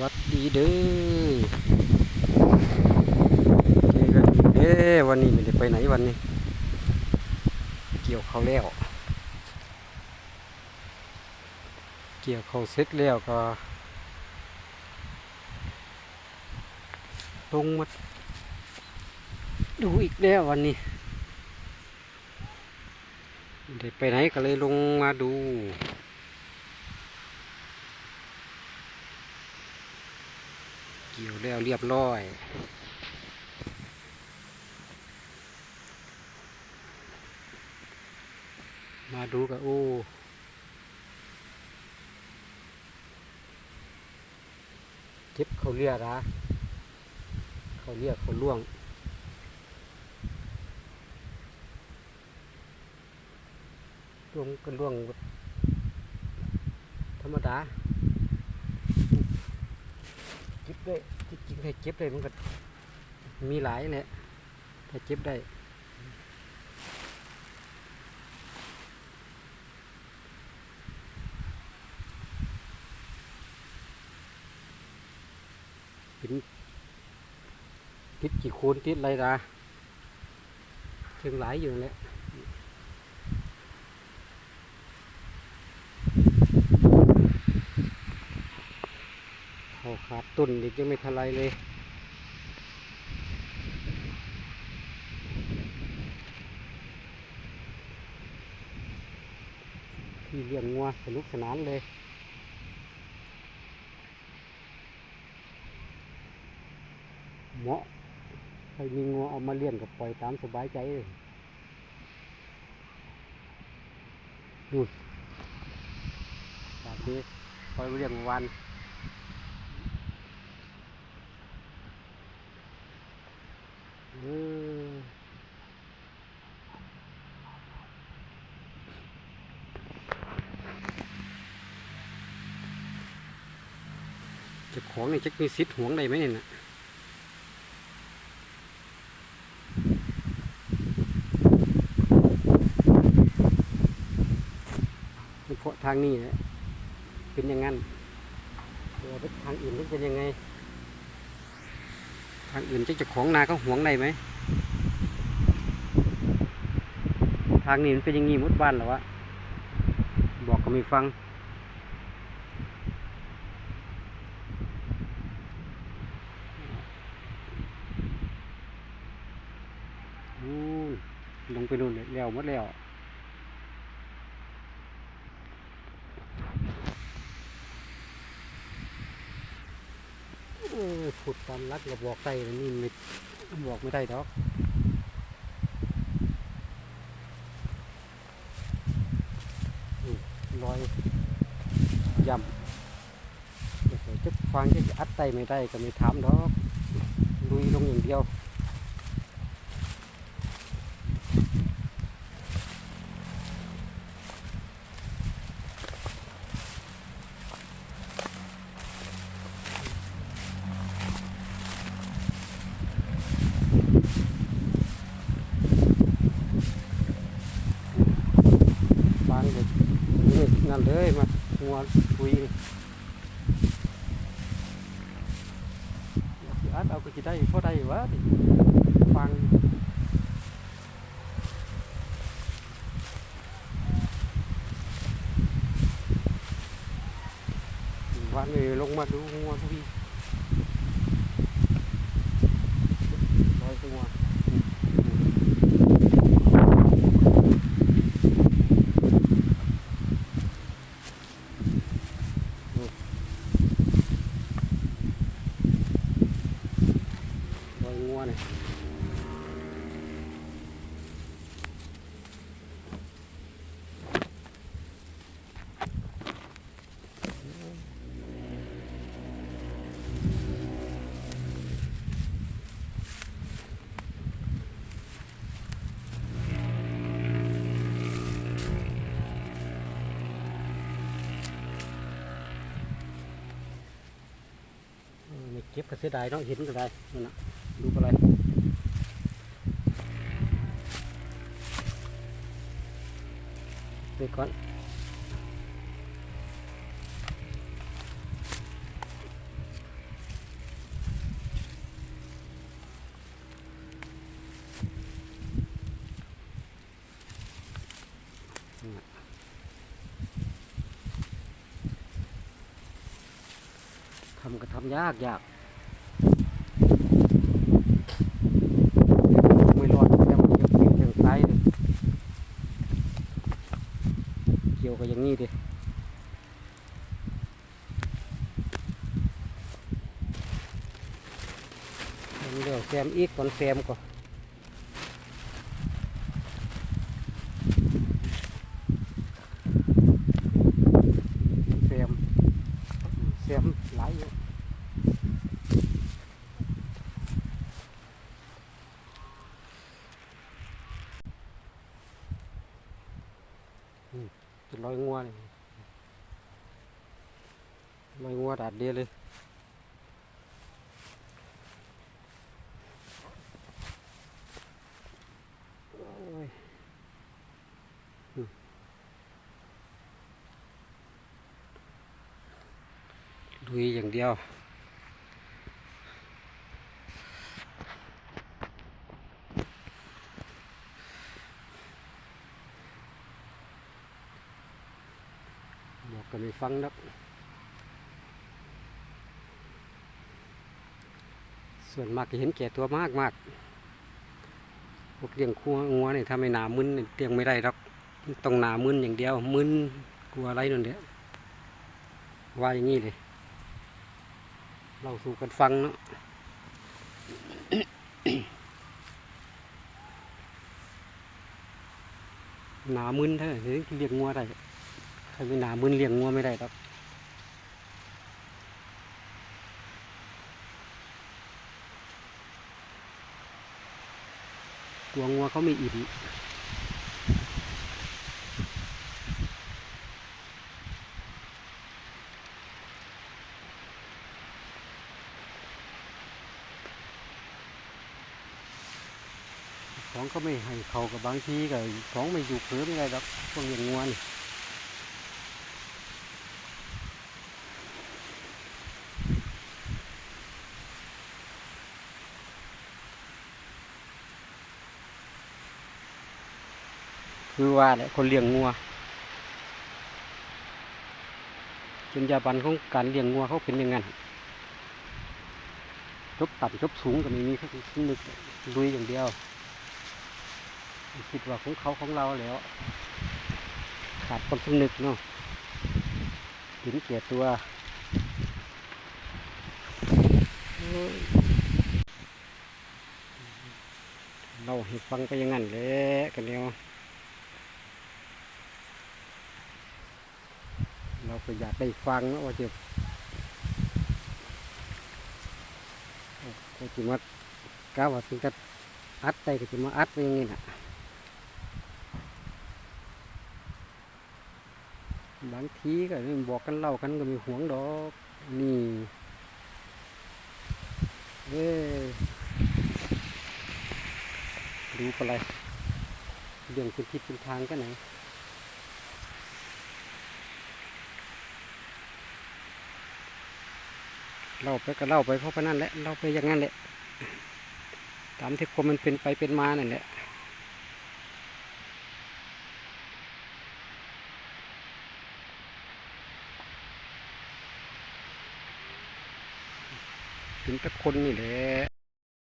วัสดีเด้อเจอกันเด้อวันนี้ไม่ได้ไปไหนวันนี้ เกี่ยวเขาแล้ว เกี่ยวเขาเสร็จแล้วก็ลงมาดูอีกแล้ววันนี้ไม่ได้ไปไหนก็เลยลงมาดู เกี่ยวแล้วเรียบร้อยมาดูกันโอ้เก็บเขาเรียกนะเขาเรียกเขาล่วง ล่วงกันล่วง ธรรมดา เก็บได้จริงๆให้เก็บได้มันก็มีหลายแหละถ้าเก็บได้เป็นติดกี่คูณติดไรนะถึงหลายอยู่นั่นแหละเขาดตุ่นอีกยังไม่ทลายเลยที่เลี้ยงงัวสนุกสนานเลยเหมาะใครมีงัวเอามาเลี้ยงก็ปล่อยตามสบายใจเลยนู่นแบบนี้ปล่อยเลี้ยงวันเออ เจ้าของนี่จะมีสิทธิ์หวงได้ไหมเนี่ยนะเฉพาะทางนี้แหละเป็นอย่างนั้นทางอื่นมันเป็นยังไง ทางอื่นเจ้าของนาเขาหวงได้ไหม ทางนี้มันเป็นอย่างงี้มุดบ้านหรอวะ บอกก็ไม่ฟัง นู่น ลงไปนู่นเลยแล้วหมดแล้วขุดตามรักกับบอกได้นี่ไม่บอกไม่ได้ดอกนี่รอยย่ำเดี๋ยวจะฟังจะอัดได้ไม่ได้ก็ไม่ถามดอกลุยลงอย่างเดียว บางเลย นี่นั่นเลยมาหัวคุยนี่สิอัดเอาก็จะได้พอได้วะดิฟังวันนี้ลงมาดูงัวทุกทีร้อยตัว ร้อยงัวเนี่ยเออไม่เก็บก็เสียดายเนาะเห็นก็ได้นั่นน่ะ ดูอะไรเบคอนทำก็ทำยากยาก กี่ยวกับอย่างนี้ดิเดี๋ยวแซมอีกก่อนแซมก่อน เสียมเสียมหลายอยู่อื ลอยงัวเลยลอยงัวดัดเดียวเลยดุยอย่างเดียว บอกก็ไม่ ฟังนักส่วนมากเห็นแก่ตัวมากมากพวกเลี้ยงคัวงัวเนี่ยถ้าไม่หนามึนเลี้ยงไม่ได้หรอกต้องหนามึนอย่างเดียวมึนกลัวอะไรนั่นแหละว่าอย่างนี้เลยเราสู่กันฟังเนาะหนามึนเท่านั้นถึงเลี้ยงงัวได้ ใครไม่หนามึนเลี้ยงงัวไม่ได้หรอกกลัวงัวเขาไม่อิ่มของก็ไม่ให้เขากับบางทีก็ของไม่อยู่เผือไม่ได้หรอกพวกเลี้ยงงัวนี่ คือว่าแหละคนเลี้ยงงัวจรรยาบรรณของการเลี้ยงงัวเขาเป็นย่างนั้นจบต่ำจบสูงก็ไม่มีเขาคิดนึกลุยอย่างเดียว คิดว่าของเขาของเราแล้ว ขาดความสำนึกเนาะถึงเกียตัวเราให้ฟังไปอย่างนั้นแหละกันแล้ว เราก็อยากได้ฟังนะว่าจะก็จะมากาว่าถึงจะอัดได้ก็จะมาอัดไปอย่างนี้นะบางทีก็บอกกันเล่ากันก็มีห่วงดอกนี่เอ้ยดูไปเลยเรื่องเป็นทิศเป็นทางกันไหน เล่าไปก็เล่าไปเพราะพนั่นแหละเล่าไปอย่างนั้นแหละตามที่ความมันเป็นไปเป็นมานั่นแหละถึงแต่คนนี่แหละ